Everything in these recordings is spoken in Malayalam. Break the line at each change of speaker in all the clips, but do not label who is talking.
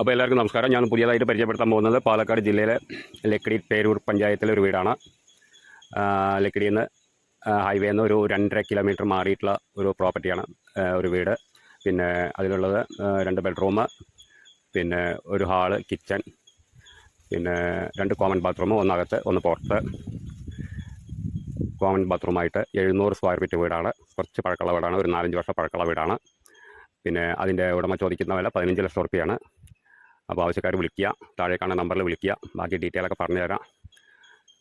അപ്പോൾ എല്ലാവർക്കും നമസ്കാരം. ഞാൻ പുതിയതായിട്ട് പരിചയപ്പെടുത്താൻ പോകുന്നത് പാലക്കാട് ജില്ലയിലെ ലക്കിടി പേരൂർ പഞ്ചായത്തിലെ ഒരു വീടാണ്. ലക്കിടിയിൽ നിന്ന് ഹൈവേയിൽ നിന്ന് ഒരു രണ്ടര കിലോമീറ്റർ മാറിയിട്ടുള്ള ഒരു പ്രോപ്പർട്ടിയാണ് ഒരു വീട്. പിന്നെ അതിലുള്ളത് രണ്ട് ബെഡ്റൂം പിന്നെ ഒരു ഹാൾ കിച്ചൺ പിന്നെ രണ്ട് കോമൺ ബാത്റൂം ഒന്നകത്ത് ഒന്ന് പുറത്ത്. കോമൺ ബാത്റൂമായിട്ട് എഴുന്നൂറ് സ്ക്വയർ ഫീറ്റ് വീടാണ്. കുറച്ച് പഴക്കമുള്ള വീടാണ് ഒരു നാലഞ്ച് വർഷം പഴക്കമുള്ള വീടാണ്. പിന്നെ അതിന്റെ ഉടമ ചോദിക്കുന്ന വില പതിനഞ്ച് ലക്ഷം റുപ്യയാണ് അപ്പോൾ ആവശ്യക്കാർ വിളിക്കുക താഴെ കാണുന്ന നമ്പറിൽ വിളിക്കുക ബാക്കി ഡീറ്റെയിൽ ഒക്കെ പറഞ്ഞു തരാം.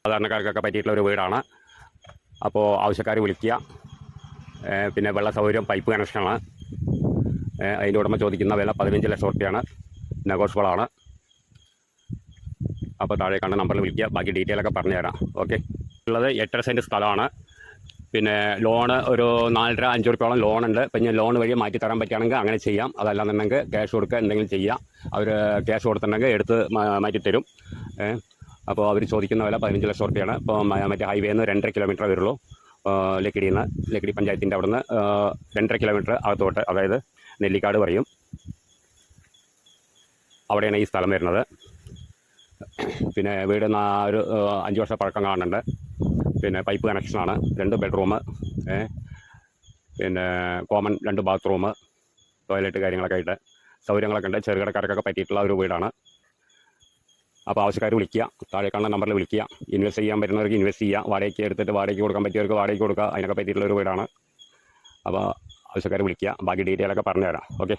സാധാരണക്കാർക്കൊക്കെ പറ്റിയിട്ടുള്ള ഒരു വീടാണ്. അപ്പോൾ ആവശ്യക്കാർ വിളിക്കുക. പിന്നെ വെള്ള സൗകര്യം പൈപ്പ് കണക്ഷനാണ് അതിന്റെ ഉടമ ചോദിക്കുന്ന വില പതിനഞ്ച് ലക്ഷം റുപ്യയാണ് നെഗോഷ്യബിളാണ് അപ്പോൾ താഴെ കാണുന്ന നമ്പറിൽ വിളിക്കുക ബാക്കി ഡീറ്റെയിൽ ഒക്കെ പറഞ്ഞു തരാം. ഓക്കെ. ഉള്ളത് എട്ടര സെന്റ് സ്ഥലമാണ്. പിന്നെ ലോണ് ഒരു നാലര അഞ്ച് റുപ്യോളം ഉണ്ട് ഞാൻ ലോൺ വഴി മാറ്റി തരാൻ പറ്റുകയാണെങ്കിൽ അങ്ങനെ ചെയ്യാം. അതല്ലാന്നുണ്ടെങ്കിൽ ക്യാഷ് കൊടുക്കുക എന്തെങ്കിലും ചെയ്യാം. അവർ ക്യാഷ് കൊടുത്തിട്ടുണ്ടെങ്കിൽ എടുത്ത് മാറ്റി തരും. അപ്പോൾ അവർ ചോദിക്കുന്ന വില പതിനഞ്ച് ലക്ഷം റുപ്യാണ്. ഇപ്പോൾ മറ്റേ ഹൈവേ നിന്ന് രണ്ടര കിലോമീറ്റർ വരുള്ളൂ. ലക്കിടിയിൽ നിന്ന് ലക്കിടി പഞ്ചായത്തിന്റെ അവിടെ നിന്ന് രണ്ടര കിലോമീറ്റർ അകത്തോട്ട് അതായത് നെല്ലിക്കാട് പറയും. അവിടെയാണ് ഈ സ്ഥലം വരുന്നത്. പിന്നെ വീട് ഒരു അഞ്ച് വർഷം പഴക്കം കാണുന്നുണ്ട്. പിന്നെ പൈപ്പ് കണക്ഷനാണ് രണ്ട് ബെഡ്റൂം പിന്നെ കോമൺ രണ്ട് ബാത്റൂം ടോയ്ലറ്റ് കാര്യങ്ങളൊക്കെ ആയിട്ട് സൗകര്യങ്ങളൊക്കെ ഉണ്ട്. ചെറുകിടക്കാർക്കൊക്കെ പറ്റിയിട്ടുള്ള ഒരു വീടാണ്. അപ്പോൾ ആവശ്യക്കാർ വിളിക്കുക. താഴെ കാണുന്ന നമ്പറിൽ വിളിക്കുക. ഇൻവെസ്റ്റ് ചെയ്യാൻ പറ്റുന്നവർക്ക് ഇൻവെസ്റ്റ് ചെയ്യുക. വാടകയ്ക്ക് എടുത്തിട്ട് വാടകയ്ക്ക് കൊടുക്കാൻ പറ്റിയവർക്ക് വാടകയ്ക്ക് കൊടുക്കുക. അതിനൊക്കെ പറ്റിയിട്ടുള്ള ഒരു വീടാണ്. അപ്പോൾ ആവശ്യക്കാർ വിളിക്കുക. ബാക്കി ഡീറ്റെയിലൊക്കെ പറഞ്ഞുതരാം. ഓക്കെ